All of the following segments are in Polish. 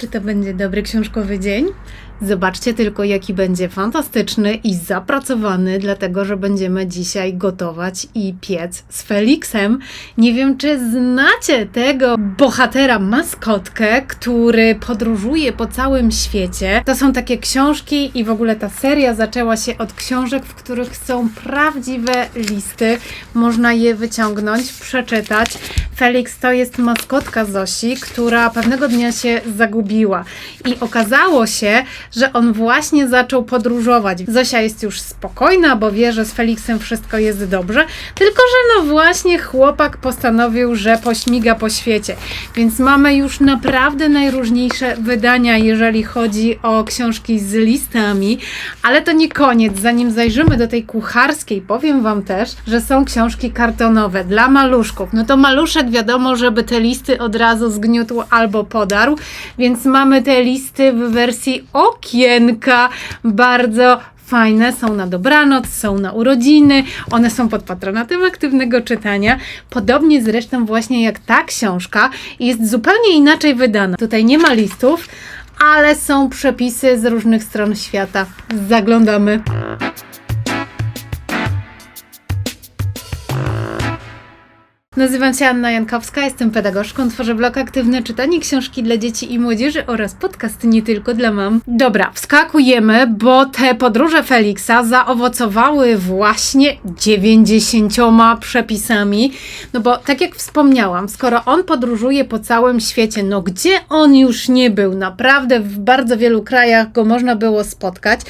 Czy to będzie dobry książkowy dzień? Zobaczcie tylko, jaki będzie fantastyczny i zapracowany, dlatego że będziemy dzisiaj gotować i piec z Felixem. Nie wiem, czy znacie tego bohatera, maskotkę, który podróżuje po całym świecie. To są takie książki i w ogóle ta seria zaczęła się od książek, w których są prawdziwe listy. Można je wyciągnąć, przeczytać. Felix to jest maskotka Zosi, która pewnego dnia się zagubiła i okazało się, że on właśnie zaczął podróżować. Zosia jest już spokojna, bo wie, że z Felixem wszystko jest dobrze, tylko że no właśnie chłopak postanowił, że pośmiga po świecie. Więc mamy już naprawdę najróżniejsze wydania, jeżeli chodzi o książki z listami, ale to nie koniec. Zanim zajrzymy do tej kucharskiej, powiem Wam też, że są książki kartonowe dla maluszków. No to maluszek wiadomo, żeby te listy od razu zgniótł albo podarł, więc mamy te listy w wersji okienka, bardzo fajne, są na dobranoc, są na urodziny, one są pod patronatem aktywnego czytania, podobnie zresztą właśnie jak ta książka, jest zupełnie inaczej wydana. Tutaj nie ma listów, ale są przepisy z różnych stron świata. Zaglądamy. Nazywam się Anna Jankowska, jestem pedagogzką, tworzę blog Aktywne Czytanie, książki dla dzieci i młodzieży oraz podcast nie tylko dla mam. Dobra, wskakujemy, bo te podróże Feliksa zaowocowały właśnie 90 przepisami. No bo tak jak wspomniałam, skoro on podróżuje po całym świecie, no gdzie on już nie był? Naprawdę w bardzo wielu krajach go można było spotkać.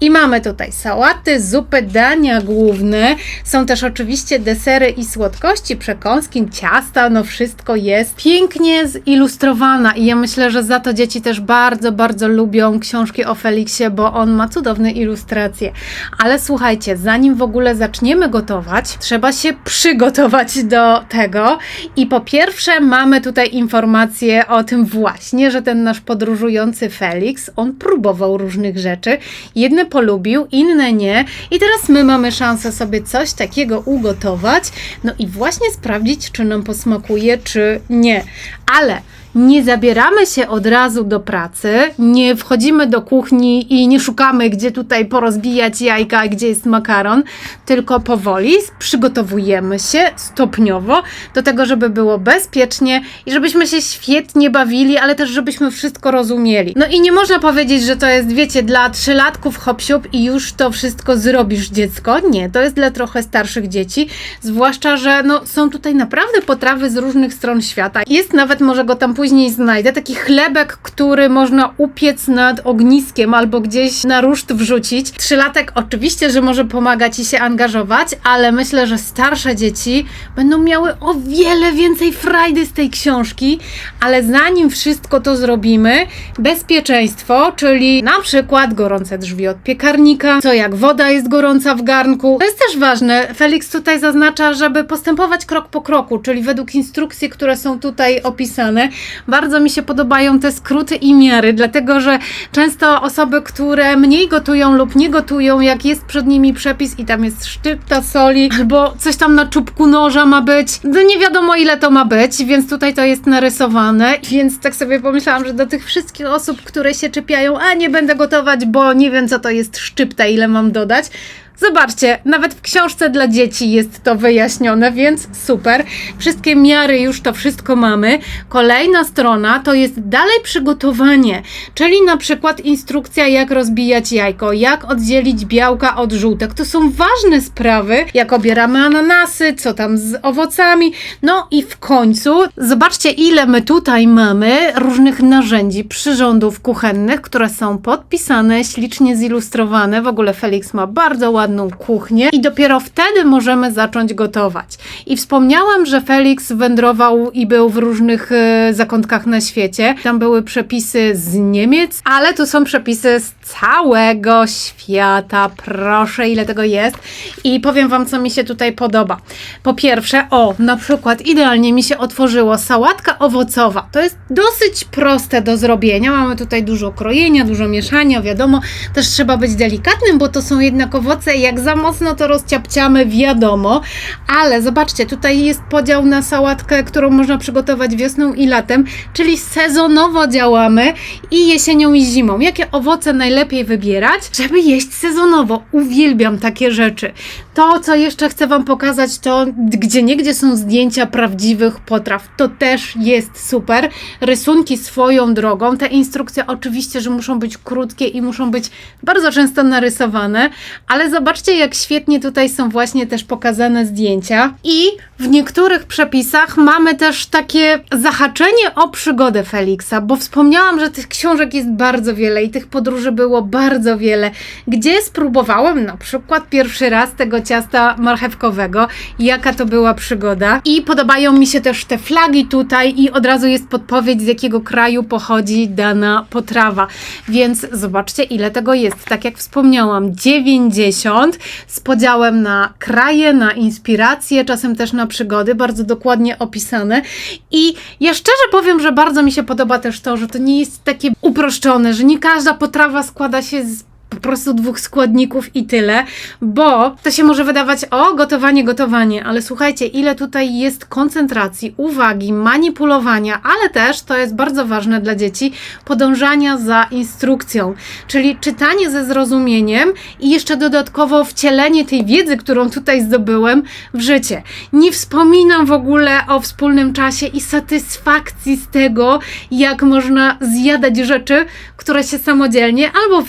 I mamy tutaj sałaty, zupy, dania główne. Są też oczywiście desery i słodkości, przekąski, ciasta, no wszystko jest pięknie zilustrowana i ja myślę, że za to dzieci też bardzo, bardzo lubią książki o Feliksie, bo on ma cudowne ilustracje. Ale słuchajcie, zanim w ogóle zaczniemy gotować, trzeba się przygotować do tego. I po pierwsze mamy tutaj informację o tym właśnie, że ten nasz podróżujący Felix, on próbował różnych rzeczy, jedne polubił, inne nie. I teraz my mamy szansę sobie coś takiego ugotować, no i właśnie sprawdzić, czy nam posmakuje, czy nie. Ale nie zabieramy się od razu do pracy, nie wchodzimy do kuchni i nie szukamy, gdzie tutaj porozbijać jajka, gdzie jest makaron, tylko powoli przygotowujemy się stopniowo do tego, żeby było bezpiecznie i żebyśmy się świetnie bawili, ale też żebyśmy wszystko rozumieli. No i nie można powiedzieć, że to jest, wiecie, dla trzylatków hop i już to wszystko zrobisz dziecko. Nie, to jest dla trochę starszych dzieci, zwłaszcza, że no, są tutaj naprawdę potrawy z różnych stron świata. Jest nawet, może go tam później znajdę, taki chlebek, który można upiec nad ogniskiem albo gdzieś na ruszt wrzucić. Trzylatek oczywiście, że może pomagać i się angażować, ale myślę, że starsze dzieci będą miały o wiele więcej frajdy z tej książki, ale zanim wszystko to zrobimy, bezpieczeństwo, czyli na przykład gorące drzwi od piekarnika, co jak woda jest gorąca w garnku. To jest też ważne. Felix tutaj zaznacza, żeby postępować krok po kroku, czyli według instrukcji, które są tutaj opisane. Bardzo mi się podobają te skróty i miary, dlatego że często osoby, które mniej gotują lub nie gotują, jak jest przed nimi przepis i tam jest szczypta soli, albo coś tam na czubku noża ma być, no nie wiadomo ile to ma być, więc tutaj to jest narysowane, więc tak sobie pomyślałam, że do tych wszystkich osób, które się czepiają, a nie będę gotować, bo nie wiem co to jest szczypta, ile mam dodać, Zobaczcie, nawet w książce dla dzieci jest to wyjaśnione, więc super. Wszystkie miary już to wszystko mamy. Kolejna strona to jest dalej przygotowanie, czyli na przykład instrukcja jak rozbijać jajko, jak oddzielić białka od żółtek. To są ważne sprawy, jak obieramy ananasy, co tam z owocami. No i w końcu zobaczcie ile my tutaj mamy różnych narzędzi, przyrządów kuchennych, które są podpisane, ślicznie zilustrowane. W ogóle Felix ma bardzo ładne ładną kuchnię i dopiero wtedy możemy zacząć gotować. I wspomniałam, że Felix wędrował i był w różnych e, zakątkach na świecie. Tam były przepisy z Niemiec, ale tu są przepisy z całego świata. Proszę, ile tego jest. I powiem Wam, co mi się tutaj podoba. Po pierwsze, o, na przykład idealnie mi się otworzyło sałatka owocowa. To jest dosyć proste do zrobienia. Mamy tutaj dużo krojenia, dużo mieszania, wiadomo. Też trzeba być delikatnym, bo to są jednak owoce jak za mocno to rozciapciamy, wiadomo, ale zobaczcie, tutaj jest podział na sałatkę, którą można przygotować wiosną i latem, czyli sezonowo działamy i jesienią i zimą. Jakie owoce najlepiej wybierać, żeby jeść sezonowo? Uwielbiam takie rzeczy. To, co jeszcze chcę Wam pokazać, to gdzie niegdzie są zdjęcia prawdziwych potraw. To też jest super. Rysunki swoją drogą. Te instrukcje oczywiście, że muszą być krótkie i muszą być bardzo często narysowane, ale zobaczcie, jak świetnie tutaj są właśnie też pokazane zdjęcia. I w niektórych przepisach mamy też takie zahaczenie o przygodę Feliksa, bo wspomniałam, że tych książek jest bardzo wiele i tych podróży było bardzo wiele, gdzie spróbowałem na przykład pierwszy raz tego ciasta marchewkowego, jaka to była przygoda. I podobają mi się też te flagi tutaj i od razu jest podpowiedź, z jakiego kraju pochodzi dana potrawa. Więc zobaczcie, ile tego jest. Tak jak wspomniałam, 90 z podziałem na kraje, na inspiracje, czasem też na przygody, bardzo dokładnie opisane. I ja szczerze powiem, że bardzo mi się podoba też to, że to nie jest takie uproszczone, że nie każda potrawa składa się z po prostu dwóch składników i tyle, bo to się może wydawać, o, gotowanie, gotowanie, ale słuchajcie, ile tutaj jest koncentracji, uwagi, manipulowania, ale też, to jest bardzo ważne dla dzieci, podążania za instrukcją, czyli czytanie ze zrozumieniem i jeszcze dodatkowo wcielenie tej wiedzy, którą tutaj zdobyłem w życie. Nie wspominam w ogóle o wspólnym czasie i satysfakcji z tego, jak można zjadać rzeczy, które się samodzielnie albo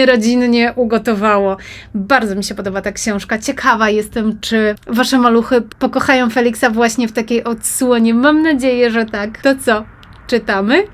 wspólnie, rodzinnie ugotowało. Bardzo mi się podoba ta książka. Ciekawa jestem, czy wasze maluchy pokochają Feliksa właśnie w takiej odsłonie. Mam nadzieję, że tak. To co? Czytamy?